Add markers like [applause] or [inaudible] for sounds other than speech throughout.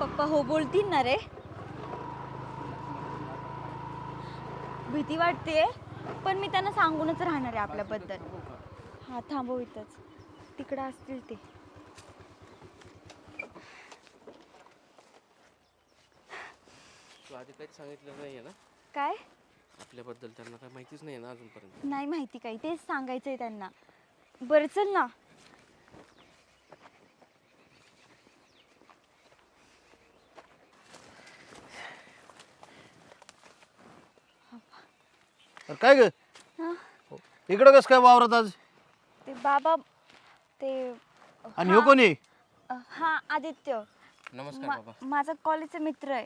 पप्पा हो बोलतील ना रे. भीती वाटते पण मी त्यांना सांगूनच राहणार आहे आपल्याबद्दल. हा थांबव इथंच. तिकडं असतील ते. तू आधी काहीच सांगितलं नाही आहे ना? काय? आपल्याबद्दल त्यांना काही माहितीच नाही आहे ना अजूनपर्यंत? नाही माहिती काही तेच सांगायचंय त्यांना. बरं चल ना. अरे काय ग? हा, इकडं कसं काय वावरत आज? ते बाबा ते आणि ह्यो कोणी? अ, हा आदित्य. नमस्कार मा- बाबा. माझा कॉलेजचा मित्र आहे.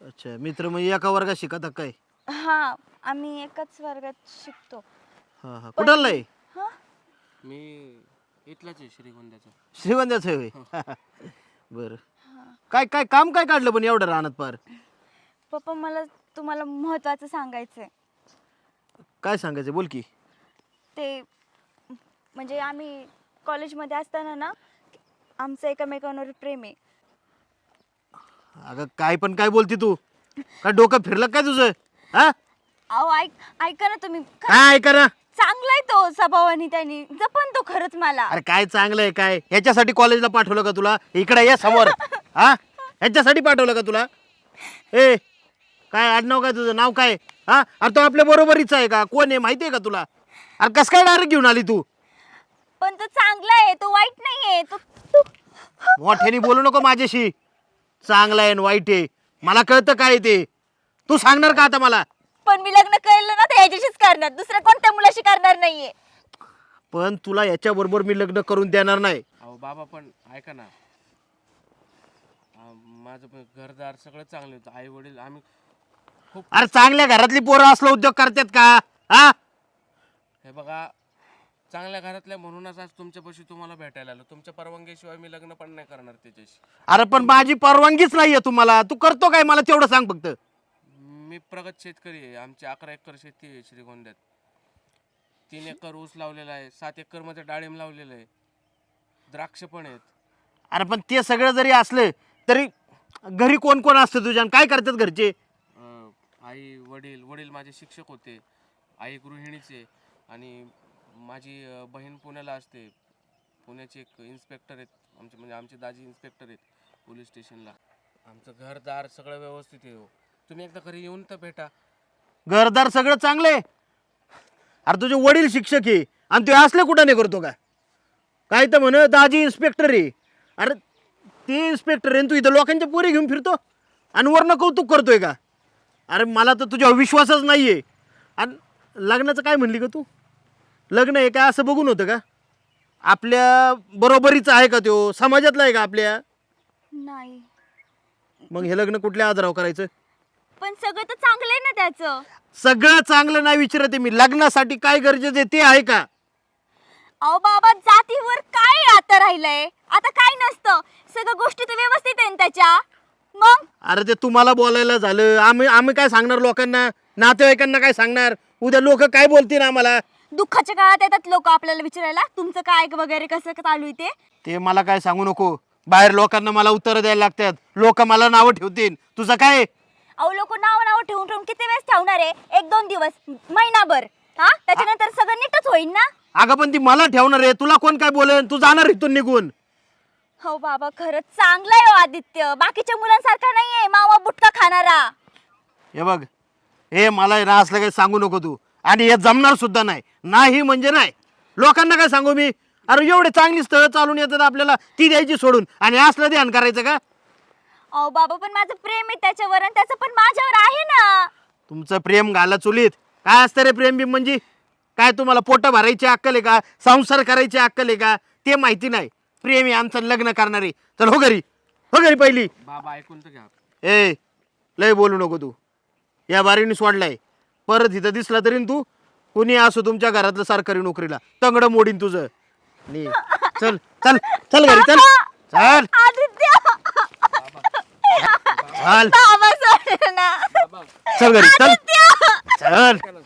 अच्छा मित्र म्हणजे एका वर्गात शिकत आहे काय? हा आम्ही एकाच वर्गात शिकतो. हा हा. हा? मी इथलाच आहे श्रीगोंद्याचा. श्रीगंध्याचं होय. [laughs] बरं. काय काय काम काय काढलं पण एवढं राहणार पार? पप्पा मला तुम्हाला महत्वाचं सांगायचं आहे काय सांगायचं? बोल की. ते म्हणजे आम्ही कॉलेजमध्ये असताना ना आमचं एकमेकांवर प्रेम आहे. अगं काय पण काय बोलती तू? काय डोकं फिरलं काय तुझं? हा? अहो ऐक ऐका ना तुम्ही. काय ऐका ना चांगला आहे तो स्वभावाने त्यांनी. जपन तो खरंच मला. अरे काय चांगलं आहे काय? ह्याच्यासाठी कॉलेजला पाठवलं का तुला? इकडे ये समोर. हा? ह्याच्यासाठी पाठवलं का तुला? ए काय आडनाव काय तुझं? नाव काय? हा? अरे तो आपल्या बरोबरीच आहे का? कोण आहे? माहिती आहे का तुला? अरे कस काय डायरेक्ट घेऊन आली तू? पण तो चांगला आहे तो वाईट नाही आहे तो तो- मोठ्याने बोलू नको माझ्याशी. चांगला आहे आणि वाईट आहे. मला कळतं काय आहे ते? तू सांगणार का आता मला? पण मी लग्न केलं ना तर याच्याशीच करणार. दुसऱ्या कोणत्या मुलाशी करणार नाहीये? पण तुला याच्या बरोबर मी लग्न करून देणार नाही. अहो बाबा पण ऐका ना. आ, माझं पण घरदार सगळं चांगलं होतं आई वडील आम्ही अरे चांगल्या घरातली पोरं असलं उद्योग करतात का? हा? हे बघा चांगल्या घरातल्या म्हणूनच आज तुमच्यापाशी तुम्हाला भेटायला आलो. तुमच्या परवानगीशिवाय मी लग्न पण नाही करणार त्याच्याशी. अरे पण माझी परवानगीच नाहीये तुम्हाला. तू करतो काय? मला तेवढं सांग फक्त. मी प्रगत शेतकरी आहे. आमची अकरा एकर शेती आहे श्रीगोंद्यात. तीन एकर ऊस लावलेला आहे. सात एकरमध्ये डाळिंब लावलेलं आहे. द्राक्ष पण आहेत. अरे पण ते सगळं जरी असलं तरी घरी कोण कोण असतं तुझ्या? आणि काय करतात घरचे? आई वडील वडील माझे शिक्षक होते आई गृहिणीचे आणि माझी बहीण पुण्याला असते. पुण्याचे एक इन्स्पेक्टर आहेत आमचे म्हणजे आमचे दाजी इन्स्पेक्टर आहेत पोलीस स्टेशनला. आमचं घरदार सगळं व्यवस्थित आहे हो. तुम्ही एकदा घरी येऊन तर भेटा. घरदार सगळं चांगलं? आहे अरे तुझे वडील शिक्षक आहे आणि ते असले कुठं नाही करतो का काय तर म्हण दाजी इन्स्पेक्टर आहे. अरे ते इन्स्पेक्टर आहे आणि तू इथं लोकांच्या पोरी घेऊन फिरतो? आणि वरनं कौतुक करतोय का? अरे मला तर तुझ्यावर विश्वासच नाही आहे आणि लग्नाचं काय म्हणली का तू? लग्न आहे का? असं बघून होतं का? आपल्या बरोबरीचं आहे का तो? समाजातला आहे का आपल्या? नाही. मग हे लग्न कुठल्या आधारावर करायचं? पण सगळं तर चांगलं आहे ना त्याचं. सगळं चांगलं नाही विचारते मी. लग्नासाठी काय गरजेचं आहे ते आहे का? अहो बाबा जातीवर काय आता राहिलंय? आता काय नसतं. सगळ्या गोष्टी तर व्यवस्थित आहे ना त्याच्या. मग? अरे ते तुम्हाला बोलायला झालं. आम्ही आम्ही काय सांगणार लोकांना? नातेवाईकांना काय सांगणार? उद्या लोक काय बोलतील आम्हाला? दुःखाच्या काळात येतात लोक आपल्याला विचारायला. तुमचं काय वगैरे कसं चालू आहे ते? ते मला काय सांगू नको. बाहेर लोकांना मला उत्तरं द्यायला लागतात. लोक मला नावं ठेवतील. तुझं काय अहो लोक नाव नाव ठेवून ठेवून किती वेळेस ठेवणार आहे? एक दोन दिवस महिनाभर. हा? त्याच्यानंतर सगळं नीटच होईल ना? अगं पण ती मला ठेवणार आहे. तुला कोण काय बोलेन तू जाणार इथून निघून. हो बाबा खरंच चांगलं आहे हो आदित्य. बाकीच्या मुलांसारखा नाहीये मावा बुटका खाणारा. हे बघ हे मला हे ना असलं काही सांगू नको तू. आणि हे जमणार सुद्धा नाही. नाही म्हणजे नाही. लोकांना काय सांगू मी? अरे एवढे चांगली स्थळं चालून येतात आपल्याला ती द्यायची सोडून. आणि असलं ध्यान करायचं का? अहो बाबा पण माझं प्रेम आहे त्याच्यावर आणि त्याचं पण माझ्यावर आहे ना. तुमचं प्रेम घाला चुलीत. काय असतं रे प्रेम बिम म्हणजे? काय तुम्हाला पोटं भरायची अक्कल आहे का? संसार करायची अक्कल आहे का? ते माहिती नाही. प्रेम आहे आमचं लग्न करणारे. चल हो घरी. हो घरी पहिली. बाबा ऐकून तर घ्या. ए लय बोलू नको तू. या बारीने सोडलाय. परत इथं दिसला तरी न तू कुणी असो तुमच्या घरातलं सरकारी नोकरीला. तंगड मोडीन तुझं. नी चल चल चल घरी चल. चल. आदित्य! चल. बाबा सोड ना. चल घरी चल. चल चल.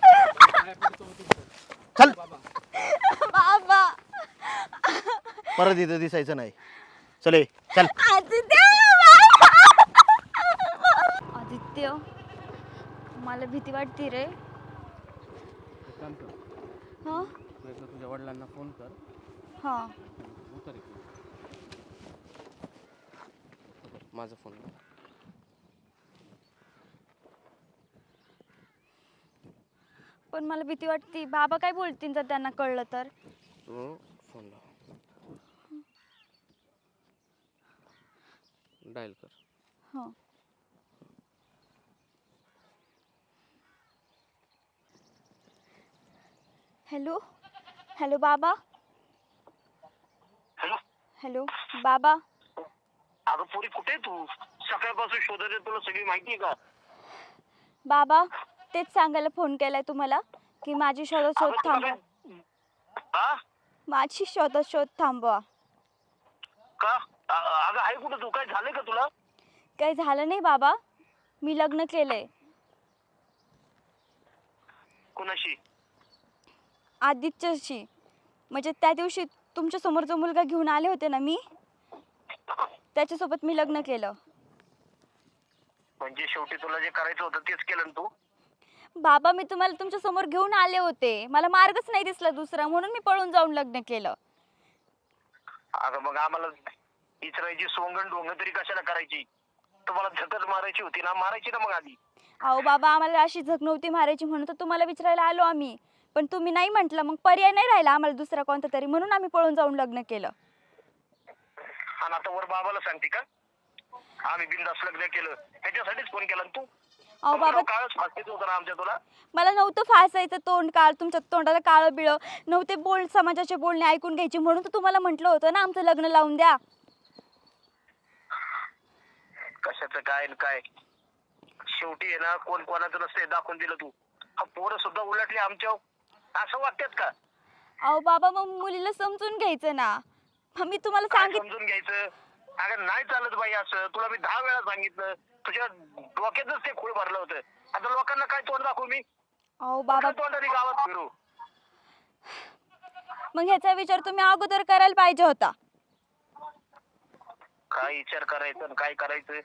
परत इथं दिसायचं नाही. चले चल. आदित्य! मला भीती वाटते रे. हा? तुझ्या वडिलांना फोन कर. हा. माझा फोन पण मला भीती वाटते. बाबा काय बोलतील जर त्यांना कळलं तर? फोन लाव. डायल कर. हां. हॅलो हॅलो बाबा. हॅलो. हॅलो बाबा. अगं पोरी कुठे आहे तू? सकाळपासून शोधत आहे तुला सगळी माहिती आहे का? बाबा तेच सांगायला फोन केलाय तुम्हाला की माझी अगं तुला थांबवा. काय- हा? माझी शोधाशोध थांबवा. का? अगं आहे कुठं? तू काय झालंय का तुला? काही झालं नाही बाबा. मी लग्न केलंय. कोणाशी? आदित्यशी. म्हणजे त्या दिवशी तुमच्यासमोर जो मुलगा घेऊन आले होते ना मी? त्याच्यासोबत मी लग्न केलं. म्हणजे शेवटी तुला जे करायचं होतं तेच केलं ना तू? बाबा मी तुम्हाला तुमच्यासमोर घेऊन आले होते. मला मार्गच नाही दिसला दुसरा म्हणून मी पळून जाऊन लग्न केलं. अगं मग आम्हाला इचरायची सोंगण डोंग तरी कशाला करायची? तुम्हाला झकच मारायची होती ना? मारायची ना मग आधी. अहो बाबा आम्हाला अशी झक नव्हती मारायची म्हणून तर तुम्हाला विचारायला आलो आम्ही. पण तुम्ही नाही म्हटलं मग पर्याय नाही राहिला आम्हाला दुसरा कोणता तरी. म्हणून आम्ही पळून जाऊन लग्न केलं. आणि आता वर बाबाला सांगते का? आम्ही बिंदास लग्न केलं. त्याच्यासाठीच फोन केला ना तू? अहो बाबा. काळच फासतेच होतं ना आमच्या तुला? मला नव्हतं फासायचं तोंड काळ तुमच्या तोंडाला काळं बिळं. नव्हते बोल समाजाचे बोलणे ऐकून घ्यायचे म्हणून तर तुम्हाला म्हटलं होतं ना आमचं लग्न लावून द्या. काय न काय. शेवटी आहे ना कोण कोणाचं नसते दाखवून दिलं तू. हा पोरं सुद्धा उलटली आमच्या असं वाटतात का? अहो बाबा मग मुलीला समजून घ्यायचं ना. मग मी तुम्हाला काय सांगित समजून घ्यायचं? अगं नाही चालत बाई असं. तुला मी दहा वेळा सांगितलं. तुझ्या डोक्यातच ते खूळ भरलं होतं. आता लोकांना काय तोंड दाखवू मी? अहो बाबा कुठल्या तोंडाने गावात फिरू? मग ह्याचा विचार तुम्ही अगोदर करायला पाहिजे होता. काय विचार करायचं आणि काय करायचं?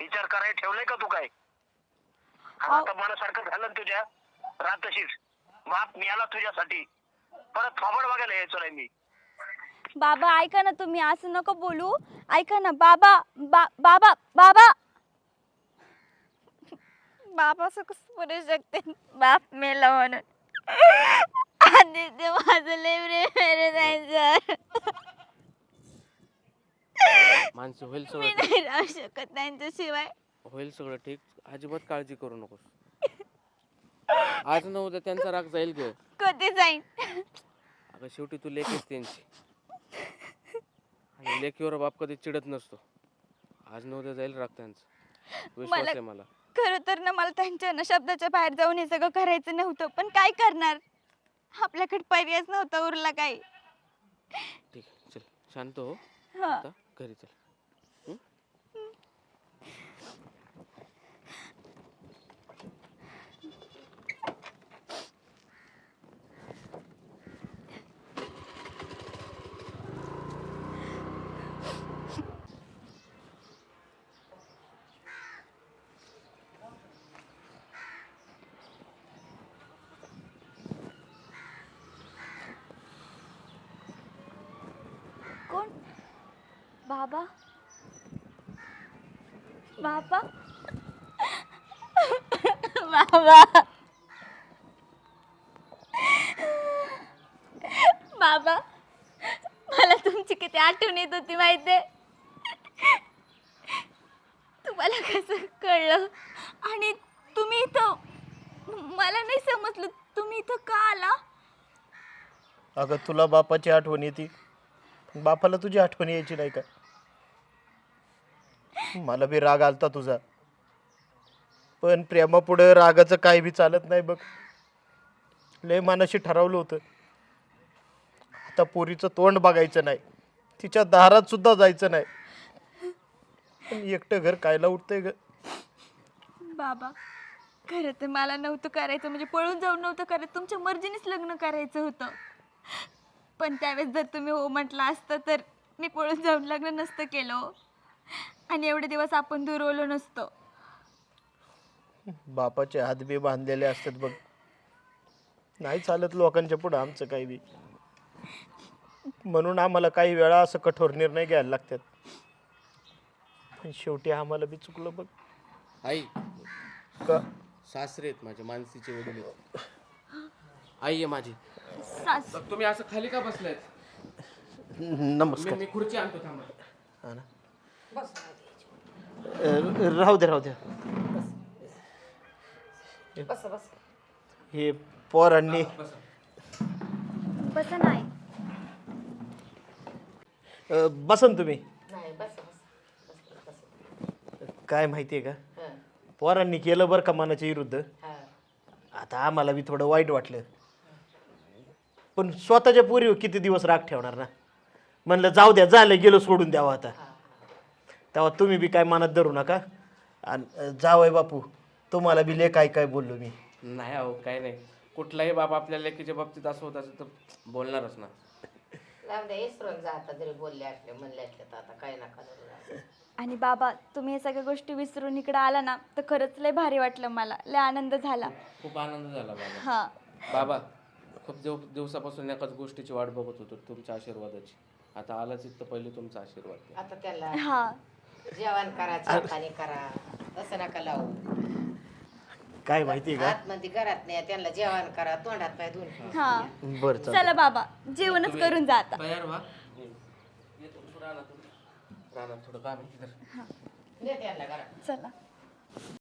विचार करायला ठेवलंय का तू काय. आता मनासारखं झालं ना तुझ्या रात तशीच बाप मिळाला तुझ्यासाठी. परत थोबड बघायला यायचो नाही मी. बाबा ऐका ना तुम्ही असं नको बोलू. ऐका ना बाबा बा बाबा बाबा. बाबा असं कसं बोलू शकते? बाप मेला म्हणून. आणि ते माझं लेबरे मेरे जायचं माणसं होईल मी सगळं ठीक. नाही राहू शकत त्यांच्याशिवाय होईल सगळं ठीक. अजिबात काळजी करू नकोस. आज न उद्या त्यांचा राग जाईल ग. कधी जाईन? अगं शेवटी तू लेखच त्यांची. आणि लेखीवर बाप कधी चिडत नसतो. आज न उद्या जाईल राग त्यांचा. विश्वास मला- आहे मला. खरं तर ना मला त्यांच्या ना शब्दाच्या बाहेर जाऊन हे सगळं करायचं नव्हतं पण काय करणार? आपल्याकडे पर्यायच नव्हता उरला काही. ठीक आहे चल. शांत हो. हा. आता घरी चल हं? कोण बाबा? बाबा? बाबा? बाबा? मला तुमची किती आठवण येत होती माहितीये? तुम्हाला कसं कळलं? आणि तुम्ही इथं मला नाही समजलं तुम्ही इथं का आला? अगं तुला बापाची आठवण येते. बापाला तुझी आठवण यायची नाही का? मला बी राग आलता तुझा. पण प्रेमापुढं रागाचं काही बी चालत नाही बघ. लय मानाशी ठरवलं होतं. आता पोरीचं तोंड बघायचं नाही. तिच्या दारात सुद्धा जायचं नाही. पण एकटं घर कायला उठतंय ग? बाबा खरं तर मला नव्हतं करायचं. म्हणजे पळून जाऊन नव्हतं करायचं. तुमच्या मर्जीनेच लग्न करायचं होतं. पण त्यावेळेस जर तुम्ही हो म्हटलं असतं तर मी पळून जाऊन लग्न नसतं केलं हो. आणि एवढे दिवस आपण दुरवलो नसतो. बापाचे हात बी बांधलेले असतात बघ. नाही चालत लोकांच्या पुढं आमचं काही बी. म्हणून आम्हाला काही वेळा असं कठोर निर्णय घ्यायला लागतात. पण शेवटी आम्हाला बी चुकलं बघ. आई. का? सासरे आहेत माझे मानसीचे वडील आहेत. आई आहे माझी. सास बघ, तुम्ही असं खाली का बसलायत? नमस्कार. मी खुर्ची आणतो थांबा. हा ना. अ, राहू दे राहू दे. हे पोरांनी बसा नाही. अ, बसा ना तुम्ही. काय माहितीये का? पोरांनी केलं बरं का मनाच्या विरुद्ध? आता आम्हाला बी थोडं वाईट वाटलं. पण स्वतःच्या पोरीवर किती दिवस राग ठेवणार ना? म्हणलं जाऊ द्या झालं गेलो सोडून द्यावं आता. तेव्हा तुम्ही बी काय मनात धरू नका. आणि जावय बापू तुम्हाला बी ले काय काय बोललो मी. नाही अहो काय नाही. कुठलाही बाप आपल्या लेकीच्या बाबतीत असं होत असेल तर बोलणारच ना. लावून द्या इसरून जा आता जरी बोलले असले म्हणले असले तर आता काही नका करू. आणि बाबा तुम्ही हे सगळ्या गोष्टी विसरून इकडे आला ना तर खरंच लय भारी वाटलं मला. लय आनंद झाला. खूप आनंद झाला बाबा. हा. बाबा खूप दिव दिवसापासून एकाच गोष्टीची वाट बघत होतो तुमच्या आशीर्वादाची. आता आलाच इथं पहिले तुमचा आशीर्वाद. आता त्याला हा. जेवण करा चहा पाणी करा तसं नका लावू. काय माहितीये का? आतमध्ये घरात नाही त्यांना जेवण करा तोंडात पाय धुवून हा. बरं चालेल चला बाबा जेवणच करून जा आता. तयार व्हा. येतो राहणार थोडं काम आहे तिथं दे त्यांना घरात चला.